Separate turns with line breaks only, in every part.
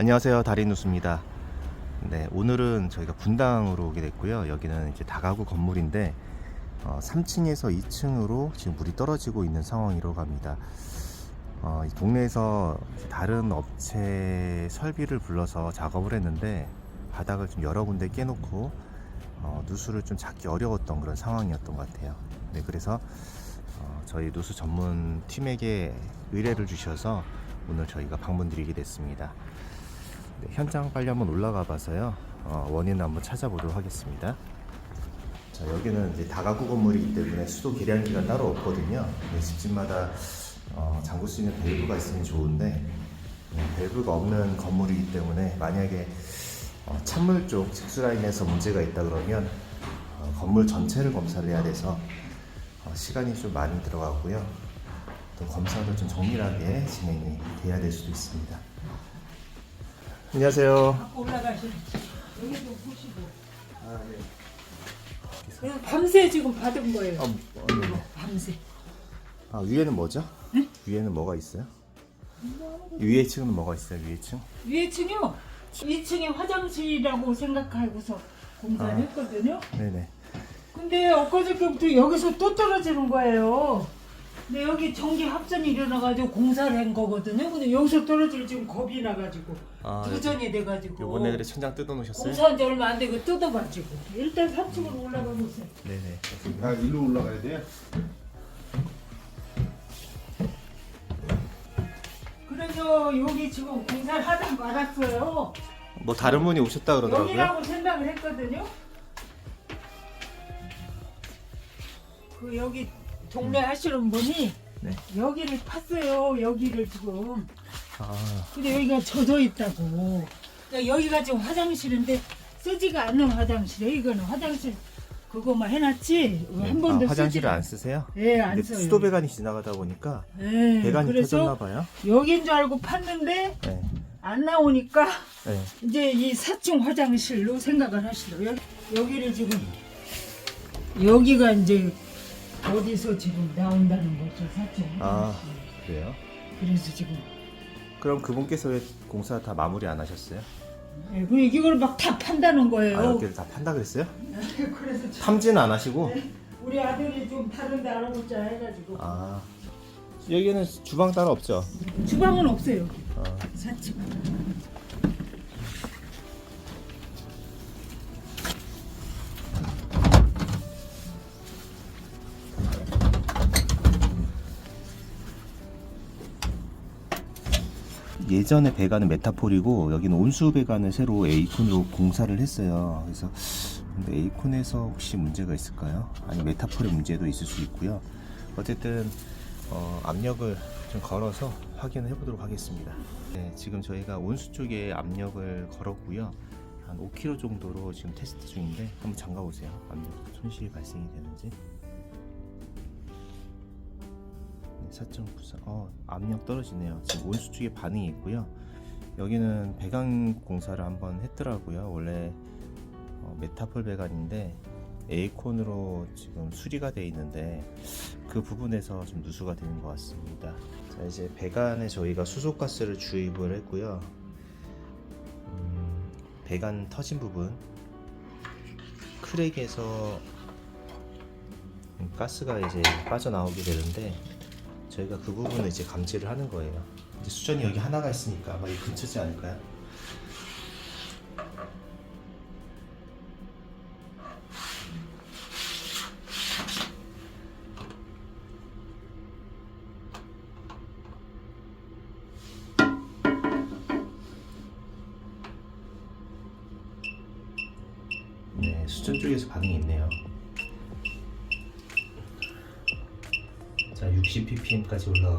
안녕하세요. 다리누스입니다. 네 오늘은 저희가 분당으로 오게 됐고요. 여기는 이제 다가구 건물인데 어, 3층에서 2층으로 지금 물이 떨어지고 있는 상황이라고 합니다. 어, 이 동네에서 다른 업체 설비를 불러서 작업을 했는데 바닥을 좀 여러 군데 깨놓고 어, 누수를 좀 잡기 어려웠던 그런 상황이었던 것 같아요. 네 그래서 어, 저희 누수 전문 팀에게 의뢰를 주셔서 오늘 저희가 방문 드리게 됐습니다 네, 현장 빨리 한번 올라가 봐서요. 어, 원인을 한번 찾아보도록 하겠습니다. 자, 여기는 이제 다가구 건물이기 때문에 수도 계량기가 따로 없거든요. 네, 집집마다 어, 잠글 수 있는 밸브가 있으면 좋은데 네, 밸브가 없는 건물이기 때문에 만약에 어, 찬물 쪽 직수 라인에서 문제가 있다 그러면 어, 건물 전체를 검사를 해야 돼서 어, 시간이 좀 많이 들어가고요. 또 검사도 좀 정밀하게 진행이 돼야 될 수도 있습니다. 안녕하세요.
갖고 올라가시. 여기 좀 보시고.
아, 네.
그냥 밤새 지금 받은 거예요.
아, 어, 네.
밤새.
아 위에는 뭐죠? 위에는 뭐가 있어요? 위에 층은 뭐가 있어요? 위에 층?
위에 층이요. 2층에 화장실이라고 생각하고서 공사를
아.
했거든요.
네네.
근데 엊그저께부터 여기서 또 떨어지는 거예요. 근데 여기 전기 합선이 일어나가지고 공사를 한 거거든요. 근데 여기서 떨어지면 지금 겁이 나가지고
아,
부전이 돼가지고
요번에 그래 천장 뜯어 놓으셨어요?
공사한 지 얼마 안 되고 뜯어가지고 일단 3층으로 올라가 보세요.
네네.
아, 일로 올라가야 돼요?
그래서 여기 지금 공사를 하다 말았어요.
뭐 다른 분이 오셨다 그러더라고요.
여기라고 생각을 했거든요. 그 여기 동네 하시는 분이
네.
여기를 팠어요. 여기를 지금.
아,
근데 여기가 젖어 있다고. 그러니까 여기가 지금 화장실인데 쓰지가 않는 화장실이에요. 이거는 화장실 그거만 해놨지 한 번도
아, 화장실을 안 쓰세요?
예, 안
근데
써요.
수도 배관이 지나가다 보니까
예,
배관이
그래서
터졌나 봐요.
여긴 줄 알고 팠는데
네.
안 나오니까
네.
이제 이 4층 화장실로 생각을 하시더라고요. 여기, 여기를 지금 여기가 이제 어디서 지금 나온다는 거죠, 4층
아. 그래요?
그래서 지금
그럼 그분께서 왜 공사 다 마무리 안 하셨어요?
예, 그 이걸 막 다 판다는 거예요.
아, 여기를 다 판다 그랬어요?
그래서 지금
탐지는 안 하시고?
우리 아들이 좀 다른 데 알아보자 해가지고
아, 여기는 주방 따로 없죠?
주방은 없어요.
아,
4층.
예전에 배관은 메타폴이고 여기는 온수 배관을 새로 에이콘으로 공사를 했어요. 그래서 근데 에이콘에서 혹시 문제가 있을까요? 아니 메타폴의 문제도 있을 수 있고요. 어쨌든 어, 압력을 좀 걸어서 확인을 해보도록 하겠습니다. 네, 지금 저희가 온수 쪽에 압력을 걸었고요. 한 5kg 정도로 지금 테스트 중인데 한번 잠가 보세요. 압력 손실이 발생이 되는지. 4.94. 어, 압력 떨어지네요. 지금 온수 쪽에 반응이 있고요. 여기는 배관 공사를 한번 했더라고요. 원래 어, 메타폴 배관인데 에이콘으로 지금 수리가 돼 있는데 그 부분에서 좀 누수가 되는 것 같습니다. 자 이제 배관에 저희가 수소가스를 주입을 했고요. 음, 배관 터진 부분 크랙에서 음, 가스가 이제 빠져나오게 되는데 저희가 그 부분을 이제 감지를 하는 거예요. 수전이 여기 하나가 있으니까 아마 이 근처지 않을까요?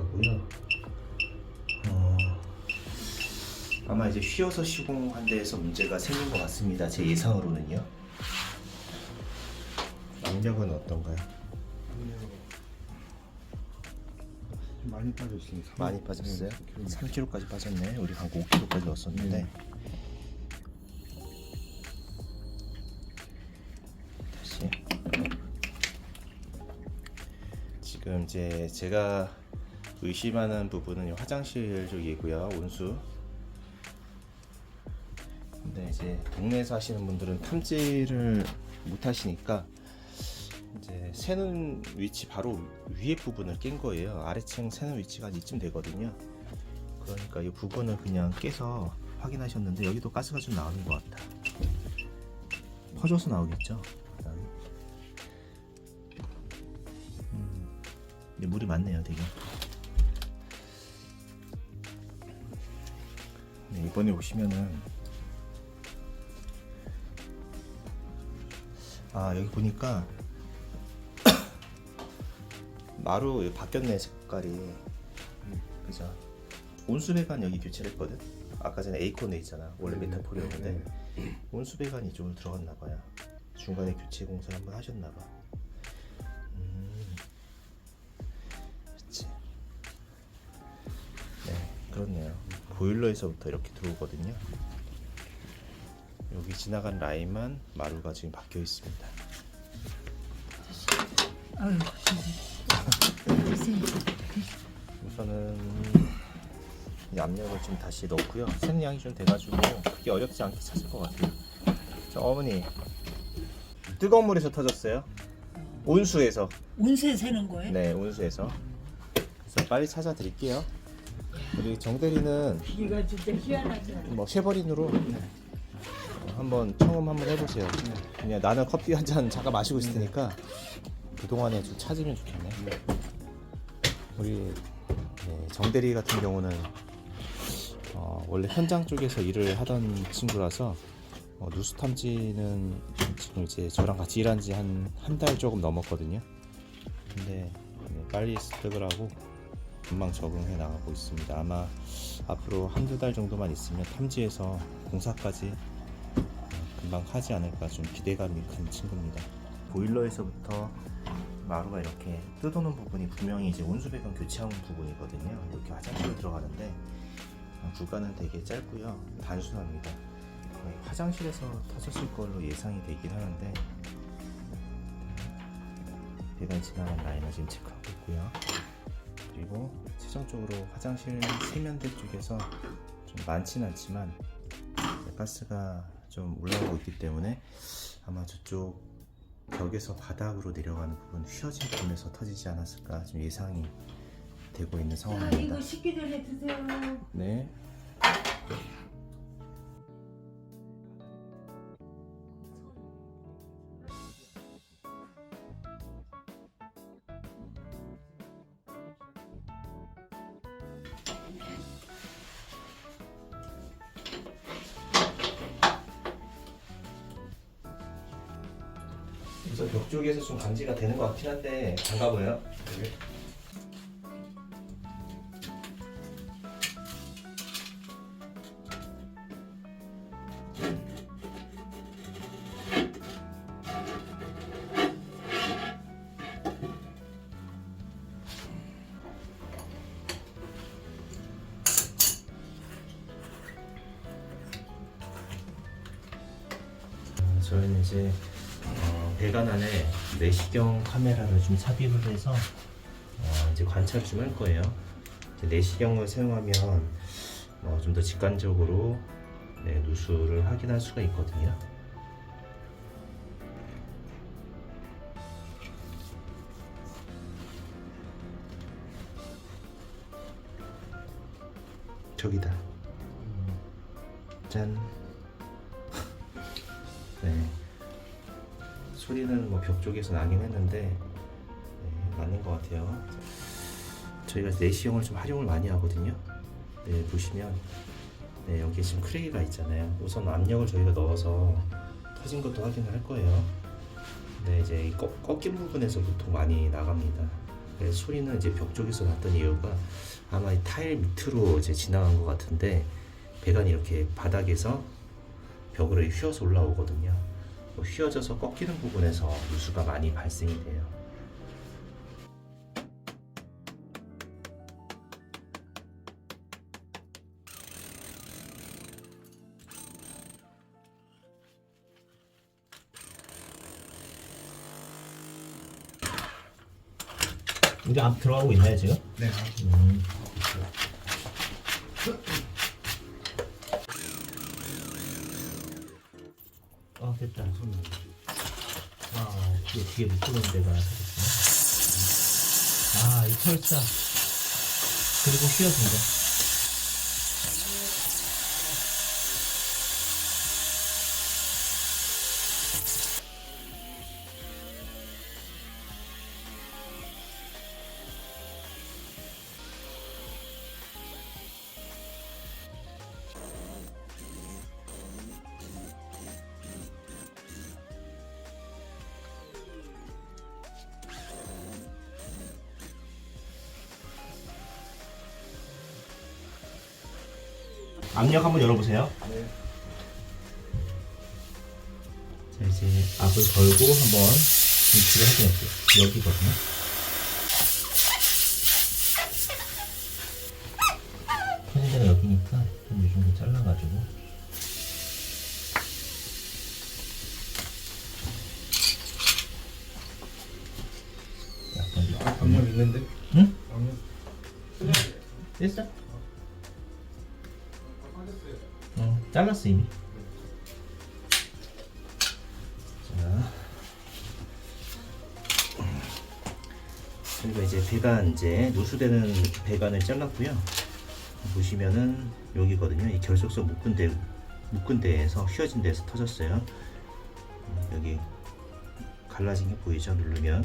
60ppm까지 올라가고요. 어, 아마 이제 휘어서 시공한 데에서 문제가 생긴 것 같습니다. 제 예상으로는요. 압력은 어떤가요?
좀 많이 빠졌으니까.
많이 빠졌어요?
네,
3kg까지 빠졌네. 우리 한 5kg까지 넣었었는데.
네.
다시. 지금 이제 제가 의심하는 부분은 이 화장실 쪽이고요. 온수. 이제 동네에서 하시는 분들은 탐지를 못 하시니까 이제 새는 위치 바로 위에 부분을 깬 거예요. 아래층 새는 위치가 한 이쯤 되거든요. 그러니까 이 부분을 그냥 깨서 확인하셨는데 여기도 가스가 좀 나오는 것 같아. 퍼져서 나오겠죠. 음, 근데 물이 많네요, 되게. 네, 이번에 오시면은 아 여기 보니까 마루 여기 바뀌었네 색깔이. 음, 그죠? 온수배관 여기 교체를 했거든? 아까 전에 에이콘에 있잖아. 원래 메타폴이었는데. 온수배관이 이쪽으로 들어갔나 봐요. 중간에 교체 공사를 한번 하셨나 봐. 음, 그치. 네 그렇네요 보일러에서부터 이렇게 들어오거든요 여기 지나간 라인만 마루가 지금 바뀌어 있습니다
아유,
우선은 이 압력을 좀 다시 넣고요. 새는 양이 좀 돼가지고 그게 어렵지 않게 찾을 것 같아요. 자, 어머니 뜨거운 물에서 터졌어요. 온수에서.
운세 세는 거예요?
네, 온수에서. 그래서 빨리 찾아드릴게요. 우리 정대리는
이가 진짜 희한하지.
뭐 쉐버린으로 한번 청음 한번 해보세요. 그냥 나는 커피 한 잔 잠깐 마시고 있을 테니까 그 동안에 좀 찾으면 좋겠네. 우리 네, 정대리 같은 경우는 어, 원래 현장 쪽에서 일을 하던 친구라서 어, 누수 탐지는 지금 이제 저랑 같이 일한 지 한 한 달 조금 넘었거든요. 근데 네, 빨리 습득을 하고 금방 적응해 나가고 있습니다. 아마 앞으로 한두 달 정도만 있으면 탐지에서 공사까지 어, 금방 하지 않을까 좀 기대감이 큰 친구입니다. 보일러에서부터 마루가 이렇게 뜯어놓은 부분이 분명히 이제 온수 배관 교체한 부분이거든요. 이렇게 화장실로 들어가는데 어, 구간은 되게 짧고요. 단순합니다. 거의 화장실에서 터졌을 걸로 예상이 되긴 하는데 배관 지나간 라인을 지금 체크하고 있고요. 그리고 최종적으로 화장실 세면대 쪽에서 좀 많진 않지만 가스가 좀 올라오고 있기 때문에 아마 저쪽 벽에서 바닥으로 내려가는 부분 휘어진 부분에서 터지지 않았을까 좀 예상이 되고 있는
아,
상황입니다.
이거 식기 전에 드세요.
네. 벽 쪽에서 좀 감지가 되는 것 같긴 한데 반가워요. 저희는 이제 어, 배관 안에 내시경 카메라를 좀 삽입을 해서 어, 이제 관찰을 좀 할 거예요. 내시경을 사용하면 어, 좀 더 직관적으로 네, 누수를 확인할 수가 있거든요. 저기다. 짠. 네. 소리는 뭐 벽 쪽에서 나긴 했는데 네, 맞는 것 같아요. 저희가 내시경을 좀 활용을 많이 하거든요. 네, 보시면 네, 여기 지금 크레이가 있잖아요. 우선 압력을 저희가 넣어서 터진 것도 확인을 할 거예요. 네, 이제 이 꺾, 꺾인 부분에서 보통 많이 나갑니다. 그래서 소리는 이제 벽 쪽에서 났던 이유가 아마 이 타일 밑으로 이제 지나간 것 같은데 배관이 이렇게 바닥에서 벽으로 휘어서 올라오거든요. 뭐 휘어져서 꺾이는 부분에서 누수가 많이 발생이 돼요. 이게 앞 들어가고 있나요 지금?
네.
음. 어 됐다. 아 뒤에 뒤에 묶어놓은 데가 되겠구나. 아이 철사 그리고 휘어진다. 압력 한번 열어보세요.
네.
자 이제 압을 걸고 한번 위치를 확인할게요. 여기거든요. 어, 잘랐어 이미. 자, 저희가 이제 배관 이제 누수되는 배관을 잘랐고요. 보시면은 여기거든요. 이 결속선 묶은 데 묶은 데에서 휘어진 데에서 터졌어요. 음, 여기 갈라진 게 보이죠? 누르면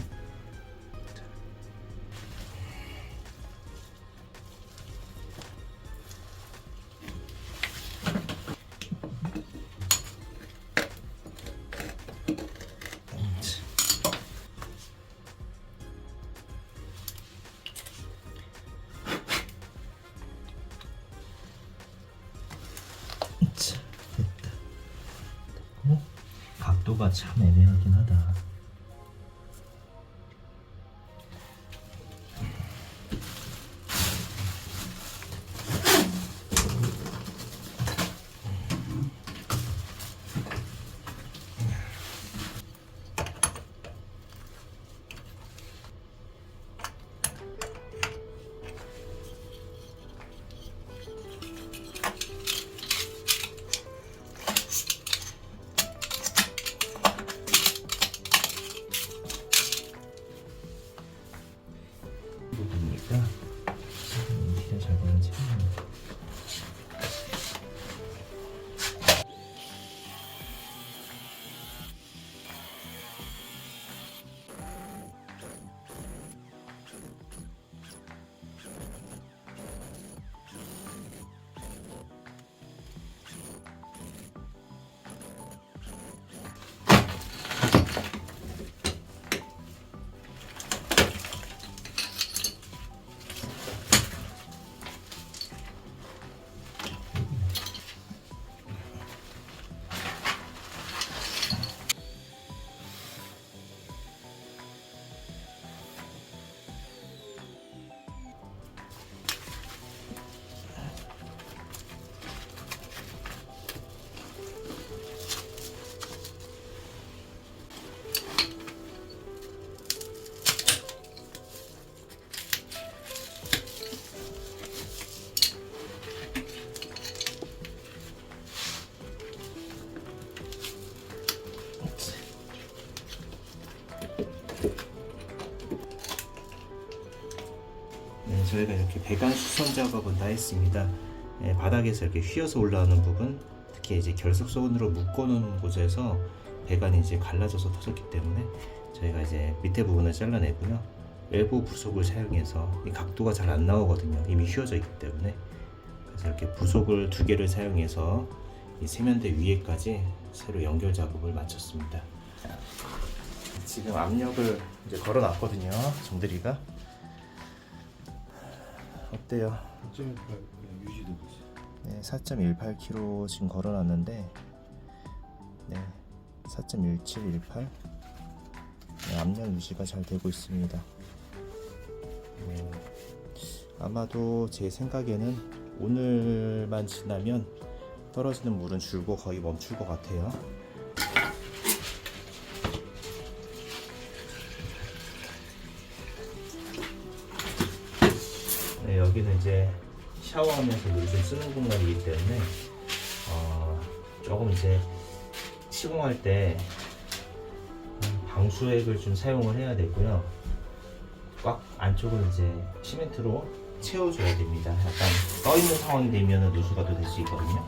각도가 참 애매하긴 하다. 이렇게 배관 수선 작업은 다 했습니다. 네, 바닥에서 이렇게 휘어서 올라오는 부분, 특히 이제 결속선으로 묶어놓은 곳에서 배관이 이제 갈라져서 터졌기 때문에 저희가 이제 밑에 부분을 잘라내고요. 외부 부속을 사용해서 이 각도가 잘 안 나오거든요. 이미 휘어져 있기 때문에 그래서 이렇게 부속을 두 개를 사용해서 이 세면대 위에까지 새로 연결 작업을 마쳤습니다. 지금 압력을 이제 걸어놨거든요. 정들이가 어때요?
좀 유지되고 있어.
네, 4.18kg 지금 걸어놨는데 네, 4.1718 네, 압력 유지가 잘 되고 있습니다. 네, 아마도 제 생각에는 오늘만 지나면 떨어지는 물은 줄고 거의 멈출 것 같아요. 여기는 이제 샤워하면서 좀 쓰는 공간이기 때문에 어, 조금 이제 시공할 때 음, 방수액을 좀 사용을 해야 되고요. 꽉 안쪽을 이제 시멘트로 채워줘야 됩니다. 약간 떠 있는 상황이 되면 누수가 또 될 수 있거든요.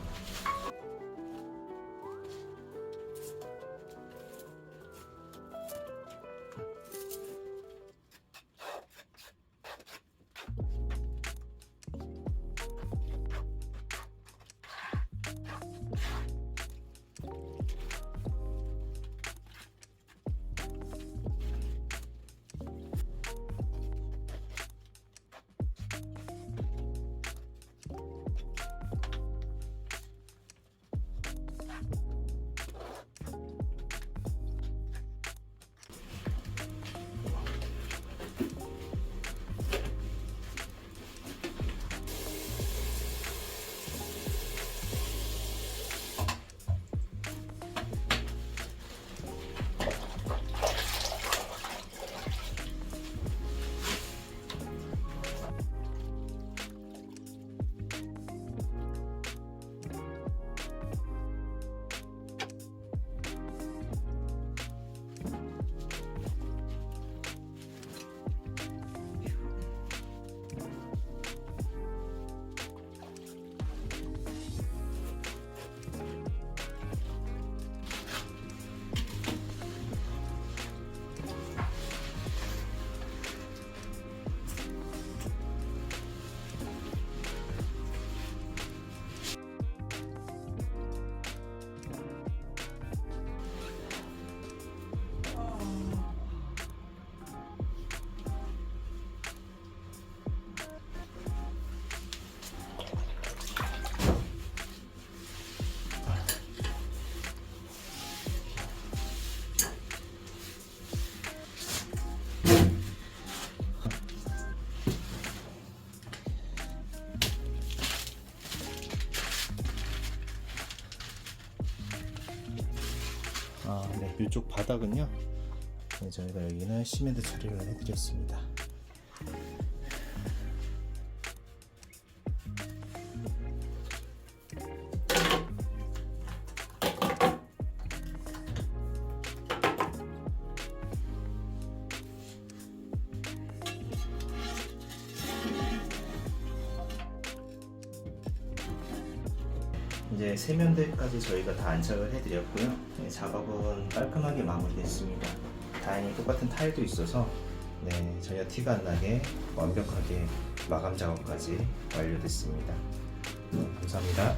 이쪽 바닥은요. 네, 저희가 여기는 시멘트 처리를 해드렸습니다. 이제 세면대까지 저희가 다 안착을 해드렸고요. 네, 작업은 깔끔하게 마무리됐습니다. 다행히 똑같은 타일도 있어서 네, 전혀 티가 안 나게 완벽하게 마감 작업까지 완료됐습니다. 네, 감사합니다.